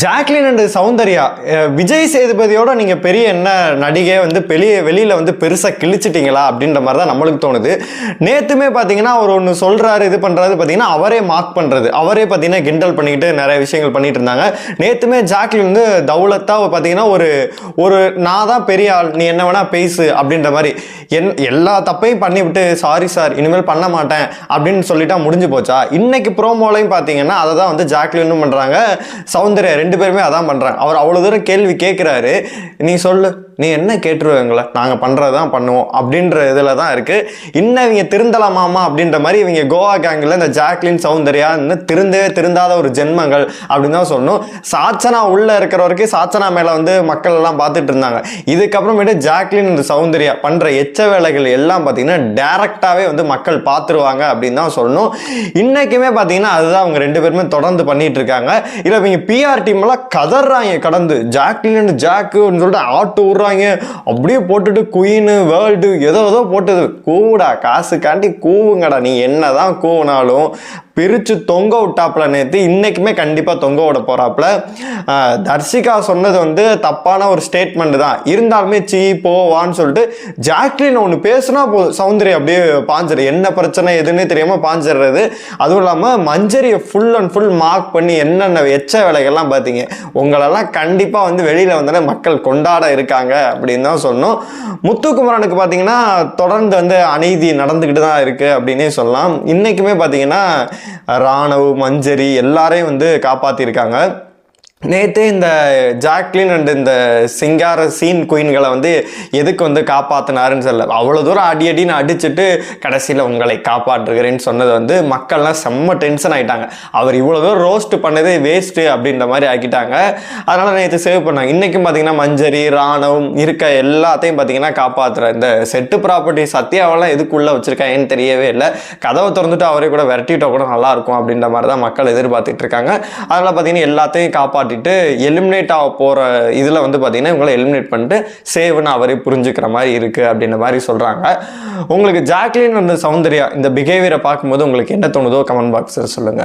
Jacqueline and Soundarya Vijay சேதுபதியோட நீங்கள் பெரிய என்ன நடிகை வந்து பெரிய வெளியில் வந்து பெருசாக கிழிச்சிட்டிங்களா அப்படின்ற மாதிரி தான் நம்மளுக்கு தோணுது. நேற்றுமே பார்த்தீங்கன்னா அவர் ஒன்று சொல்கிறாரு இது பண்ணுறாரு பார்த்தீங்கன்னா அவரே மார்க் பண்ணுறது அவரே பார்த்தீங்கன்னா கிண்டல் பண்ணிக்கிட்டு நிறைய விஷயங்கள் பண்ணிட்டு இருந்தாங்க. நேற்றுமே ஜாக்லின் வந்து தௌலத்தாக பார்த்தீங்கன்னா ஒரு ஒரு நான் தான் பெரிய ஆள் நீ என்ன வேணால் பேசு அப்படின்ற மாதிரி என் எல்லா தப்பையும் பண்ணிவிட்டு சாரி சார் இனிமேல் பண்ண மாட்டேன் அப்படின்னு சொல்லிட்டா முடிஞ்சு போச்சா? இன்னைக்கு ப்ரோமோலையும் பார்த்தீங்கன்னா அதை தான் வந்து ஜாக்லினும் பண்ணுறாங்க சௌந்தர்யா ரெண்டு பேருமே அதான் பண்ணுறாங்க அவர் அவ்வளோ தூரம் கேள்வி கேட்குறாரு நீ சொல்லு. நீ என்ன கேட்டுருவீங்களே நாங்கள் பண்ணுறது தான் பண்ணுவோம். அப்படின்ற இதில் தான் இருக்குது இன்னும் இவங்க திருந்தலாமாமா அப்படின்ற மாதிரி இவங்க கோவா கேங்கில் இந்த ஜாக்லின் சௌந்தர்யா இன்னும் திருந்தவே திருந்தாத ஒரு ஜென்மங்கள் அப்படின்னு தான் சொல்லணும். சாச்சனா உள்ளே இருக்கிற வரைக்கும் சாச்சனா மேலே வந்து மக்கள் எல்லாம் பார்த்துட்டு இருந்தாங்க. இதுக்கப்புறமேட்டு ஜாக்லின் இந்த சௌந்தர்யா பண்ணுற எச்ச வேலைகள் எல்லாம் பார்த்தீங்கன்னா டேரெக்டாகவே வந்து மக்கள் பார்த்துருவாங்க அப்படின்னு தான் சொல்லணும். இன்றைக்குமே பார்த்தீங்கன்னா அதுதான் அவங்க ரெண்டு பேருமே தொடர்ந்து பண்ணிட்டு இருக்காங்க. இல்லை இவங்க பிஆர் டீம்லாம் கதறாங்க கடந்து. ஜாக்லின் ஜாக்குன்னு சொல்லிட்டு ஆட்டு விட்றாங்க அப்படியே போட்டுட்டு குயின் வேர்ல்டு ஏதோ ஏதோ போட்டது. கூவுடா காசுக்காண்டி கூவுங்கடா. நீ என்னதான் கூவுனாலும் பிரித்து தொங்க விட்டாப்புல நேற்று இன்றைக்குமே கண்டிப்பாக தொங்க விட போகிறாப்புல தர்ஷிகா சொன்னது வந்து தப்பான ஒரு ஸ்டேட்மெண்ட் தான். இருந்தாலுமே சீ போவான்னு சொல்லிட்டு ஜாக்லின் ஒன்று பேசுனா போதும் சௌந்தரி அப்படியே பாஞ்சிரு என்ன பிரச்சனை எதுன்னே தெரியாமல் பாஞ்சிடுறது அதுவும் இல்லாமல் மஞ்சரியை ஃபுல் அண்ட் ஃபுல் மார்க் பண்ணி என்னென்ன எச்ச வேலைகள்லாம் பார்த்தீங்க உங்களெல்லாம் கண்டிப்பாக வந்து வெளியில் வந்தோடனே மக்கள் கொண்டாட இருக்காங்க அப்படின்னு தான் சொன்னோம். முத்துக்குமரனுக்கு பார்த்தீங்கன்னா தொடர்ந்து வந்து அநீதி நடந்துக்கிட்டு தான் இருக்குது அப்படின்னே சொல்லலாம். இன்றைக்குமே பார்த்தீங்கன்னா ராணவ் மஞ்சரி எல்லாரையும் வந்து காப்பாற்றிருக்காங்க நேற்று இந்த ஜாக்லின் அண்ட் இந்த சிங்கார சீன் குயின்களை வந்து எதுக்கு வந்து காப்பாற்றினாருன்னு சொல்ல அவ்வளோ தூரம் அடி அடின்னு அடிச்சுட்டு கடைசியில் உங்களை காப்பாற்றுகிறேன்னு சொன்னது வந்து மக்கள்லாம் செம்ம டென்ஷன் ஆகிட்டாங்க அவர் இவ்வளோ தூரம் ரோஸ்ட் பண்ணதே வேஸ்ட்டு அப்படின்ற மாதிரி ஆக்கிட்டாங்க. அதனால் நேற்று சேவ் பண்ணாங்க. இன்றைக்கும் பார்த்தீங்கன்னா மஞ்சரி ராணவம் இருக்க எல்லாத்தையும் பார்த்தீங்கன்னா காப்பாற்றுற இந்த செட்டு ப்ராப்பர்ட்டி சத்யாவெல்லாம் எதுக்குள்ளே வச்சுருக்காங்கன்னு தெரியவே இல்லை. கதவை திறந்துட்டு அவரே கூட விரட்டிட்டா கூட நல்லா இருக்கும் அப்படின்ற மாதிரி தான் மக்கள் எதிர்பார்த்துட்டு இருக்காங்க. அதனால் பார்த்தீங்கன்னா எல்லாத்தையும் காப்பாற்றிட்டு எலிமினேட் ஆக போகிற இதில் வந்து பார்த்தீங்கன்னா இவங்களை எலிமினேட் பண்ணிட்டு சேவ்னு அவரே புரிஞ்சுக்கிற மாதிரி இருக்குது அப்படின்ற மாதிரி சொல்கிறாங்க உங்களுக்கு ஜாக்லின் வந்து சௌந்தர்யா இந்த பிஹேவியரை பார்க்கும்போது உங்களுக்கு என்ன தோணுதோ கமெண்ட் பாக்ஸில் சொல்லுங்கள்